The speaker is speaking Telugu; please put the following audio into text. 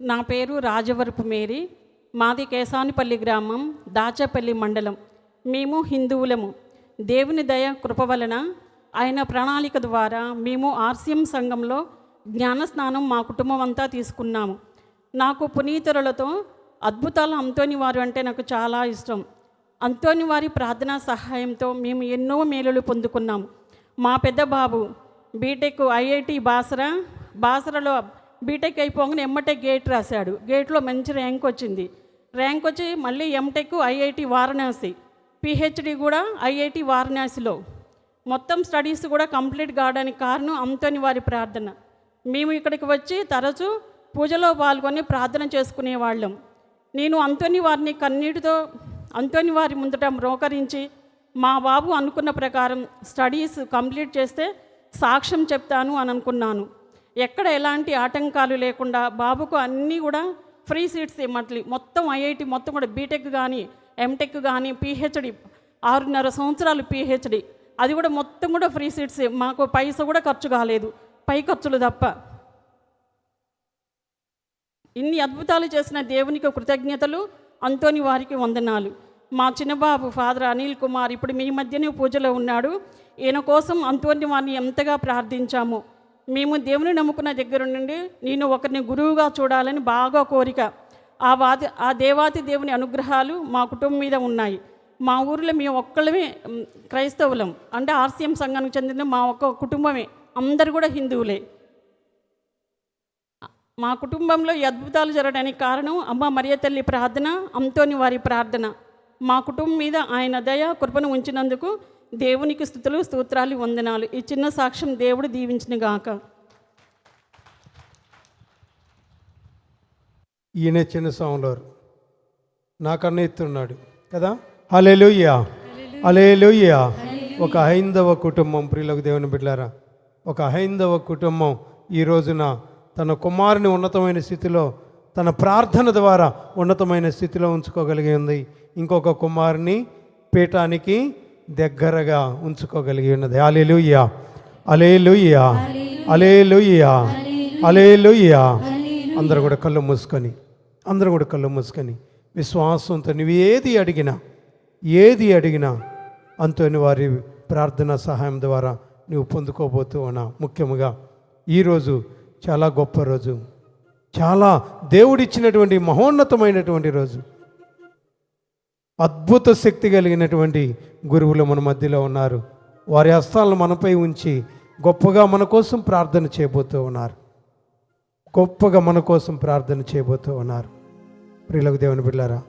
నా పేరు రాజవరపు మేరీ. మాది కేసానిపల్లి గ్రామం దాచపల్లి మండలం. మేము హిందువులము. దేవుని దయ కృప వలన ఆయన ప్రణాళిక ద్వారా మేము ఆర్సిఎం సంఘంలో జ్ఞానస్నానం మా కుటుంబం అంతా తీసుకున్నాము. నాకు పునీతురులతో అద్భుతాల అంతోని వారు అంటే నాకు చాలా ఇష్టం. అంతోని వారి ప్రార్థనా సహాయంతో మేము ఎన్నో మేలులు పొందుకున్నాము. మా పెద్ద బాబు బీటెక్ ఐఐటి బాసరా బాసరలో బీటెక్ అయిపోగానే ఎమ్మటెక్ గేట్ రాశాడు. గేట్లో మంచి ర్యాంక్ వచ్చింది. ర్యాంక్ వచ్చి మళ్ళీ ఎంటెక్ ఐఐటి వారణాసి. పిహెచ్డి కూడా ఐఐటి వారణాసిలో. మొత్తం స్టడీస్ కూడా కంప్లీట్ కావడానికి కారణం అంతోని వారి ప్రార్థన. మేము ఇక్కడికి వచ్చి తరచూ పూజలో పాల్గొని ప్రార్థన చేసుకునేవాళ్ళం. నేను అంతోని వారిని కన్నీటితో అంతోని వారి ముందట మ్రోకరించి మా బాబు అనుకున్న ప్రకారం స్టడీస్ కంప్లీట్ చేస్తే సాక్ష్యం చెప్తాను అని అనుకున్నాను. ఎక్కడ ఎలాంటి ఆటంకాలు లేకుండా బాబుకు అన్నీ కూడా ఫ్రీ సీట్స్ ఇమ్మట్లి. మొత్తం ఐఐటి మొత్తం కూడా బీటెక్ కానీ ఎంటెక్ కానీ పిహెచ్డి ఆరున్నర సంవత్సరాలు పిహెచ్డి. అది కూడా మొత్తం కూడా ఫ్రీ సీట్స్ మాకు పైస కూడా ఖర్చు కాలేదు. పై ఖర్చులు తప్ప. ఇన్ని అద్భుతాలు చేసిన దేవునికి కృతజ్ఞతలు. అంతోని వారికి వందనాలు. మా చిన్నబాబు ఫాదర్ అనిల్ కుమార్ ఇప్పుడు మీ మధ్యనే పూజలో ఉన్నాడు. ఈయన కోసం అంతోని వారిని ఎంతగా ప్రార్థించాము. మేము దేవుని నమ్ముకున్న దగ్గర నుండి నేను ఒకరిని గురువుగా చూడాలని బాగా కోరిక. ఆ వాది ఆ దేవాతి దేవుని అనుగ్రహాలు మా కుటుంబం మీద ఉన్నాయి. మా ఊరిలో మేము ఒక్కళ్ళమే క్రైస్తవులం. అంటే ఆర్సీఎం సంఘానికి చెందిన మా ఒక్క కుటుంబమే. అందరు కూడా హిందువులే. మా కుటుంబంలో ఈ అద్భుతాలు జరగడానికి కారణం అమ్మ మరియ తల్లి ప్రార్థన అంతోని వారి ప్రార్థన. మా కుటుంబం మీద ఆయన దయ కృపను ఉంచినందుకు దేవునికి స్థుతులు స్తోత్రాలు వందనాలు. ఈ చిన్న సాక్ష్యం దేవుడు దీవించిన గాక. ఈయన చిన్న సౌండ్లోరు నాకన్నా ఎత్తున్నాడు. కదా? అలేలుయ్యా అలేలుయ్యా ఒక హైందవ కుటుంబం. ప్రియులకు దేవుని బిడ్డారా ఒక హైందవ కుటుంబం ఈ రోజున తన కుమారుని ఉన్నతమైన స్థితిలో తన ప్రార్థన ద్వారా ఉన్నతమైన స్థితిలో ఉంచుకోగలిగి ఉంది. ఇంకొక కుమారుని పీఠానికి దగ్గరగా ఉంచుకోగలిగి ఉన్నది. అలేలుయ్యా అలేలుయ్యా అలేలుయ్యా అలేలుయ్యా అందరూ కూడా కళ్ళు మూసుకొని అందరూ కూడా కళ్ళు మూసుకొని విశ్వాసంతో నువ్వు ఏది అడిగినా ఏది అడిగినా అంతోని వారి ప్రార్థన సహాయం ద్వారా నువ్వు పొందుకోబోతూ ఉన్నా. ముఖ్యంగా ఈరోజు చాలా గొప్ప రోజు. చాలా దేవుడిచ్చినటువంటి మహోన్నతమైనటువంటి రోజు. అద్భుత శక్తి కలిగినటువంటి గురువులు మన మధ్యలో ఉన్నారు. వారి హస్తాలను మనపై ఉంచి గొప్పగా మన కోసం ప్రార్థన చేయబోతూ ఉన్నారు. గొప్పగా మన కోసం ప్రార్థన చేయబోతూ ఉన్నారు. ప్రియులకు దేవుని బిడ్డారా